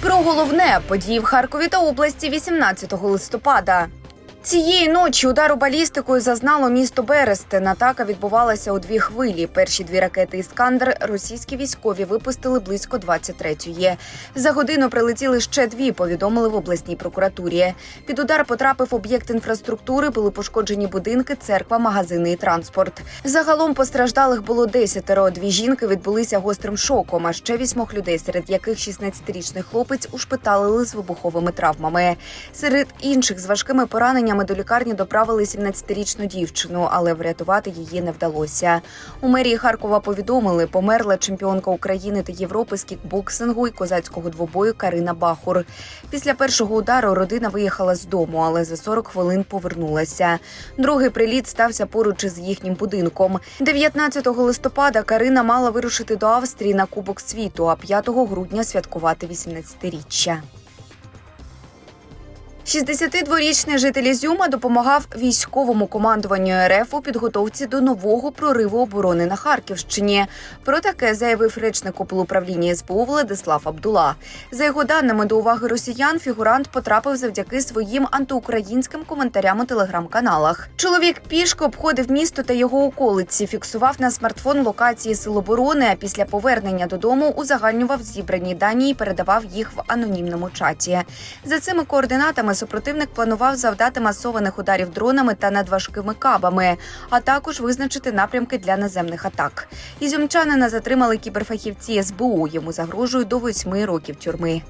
Про головне події в Харкові та області 18 листопада. Цієї ночі удару балістикою зазнало місто Берестин. Атака відбувалася у дві хвилі. Перші дві ракети Іскандер російські військові випустили близько 23-ї. За годину прилетіли ще дві. Повідомили в обласній прокуратурі. Під удар потрапив об'єкт інфраструктури. Були пошкоджені будинки, церква, магазини і транспорт. Загалом постраждалих було десятеро. Дві жінки відбулися гострим шоком. А ще вісьмох людей, серед яких 16-річний хлопець ушпиталили з вибуховими травмами. Серед інших з важкими пораненнями до лікарні доправили 17-річну дівчину, але врятувати її не вдалося. У мерії Харкова повідомили, померла чемпіонка України та Європи з кікбоксингу і козацького двобою Карина Бахур. Після першого удару родина виїхала з дому, але за 40 хвилин повернулася. Другий приліт стався поруч із їхнім будинком. 19 листопада Карина мала вирушити до Австрії на Кубок світу, а 5 грудня святкувати 18-річчя. 62-річний житель Ізюма допомагав військовому командуванню РФ у підготовці до нового прориву оборони на Харківщині. Про таке заявив речник управління СБУ Владислав Абдула. За його даними до уваги росіян, фігурант потрапив завдяки своїм антиукраїнським коментарям у телеграм-каналах. Чоловік пішки обходив місто та його околиці, фіксував на смартфон локації сил оборони. А після повернення додому узагальнював зібрані дані і передавав їх в анонімному чаті. За цими координатами супротивник планував завдати масованих ударів дронами та надважкими кабами, а також визначити напрямки для наземних атак. Ізюмчанина затримали кіберфахівці СБУ. Йому загрожують до восьми років тюрми.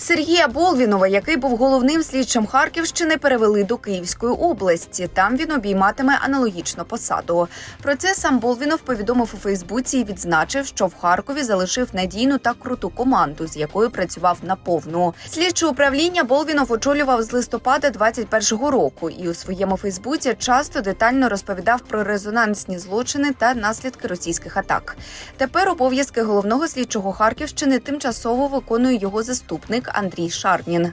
Сергія Болвінова, який був головним слідчим Харківщини, перевели до Київської області. Там він обійматиме аналогічну посаду. Про це сам Болвінов повідомив у Фейсбуці і відзначив, що в Харкові залишив надійну та круту команду, з якою працював наповну. Слідче управління Болвінов очолював з листопада 21-го року, і у своєму Фейсбуці часто детально розповідав про резонансні злочини та наслідки російських атак. Тепер обов'язки головного слідчого Харківщини тимчасово виконує його заступник Андрій Шарнін.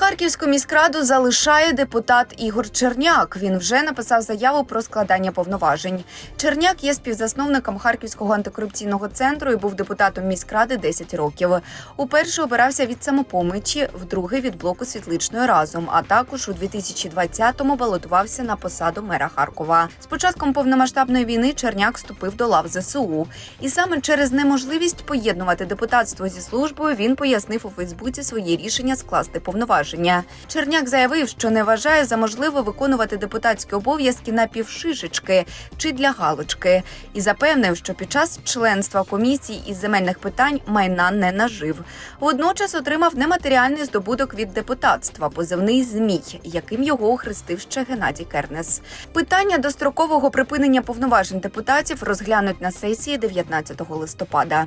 Харківську міськраду залишає депутат Ігор Черняк. Він вже написав заяву про складання повноважень. Черняк є співзасновником Харківського антикорупційного центру і був депутатом міськради 10 років. Уперше обирався від самопомочі, вдруге від блоку світличної разом. А також у 2020-му балотувався на посаду мера Харкова. З початком повномасштабної війни Черняк вступив до лав ЗСУ. І саме через неможливість поєднувати депутатство зі службою він пояснив у Фейсбуці своє рішення скласти повноваження. Черняк заявив, що не вважає за можливе виконувати депутатські обов'язки на півшишечки чи для галочки, і запевнив, що під час членства комісії із земельних питань майна не нажив. Водночас отримав нематеріальний здобуток від депутатства, позивний змій, яким його охрестив ще Геннадій Кернес. Питання дострокового припинення повноважень депутатів розглянуть на сесії 19 листопада.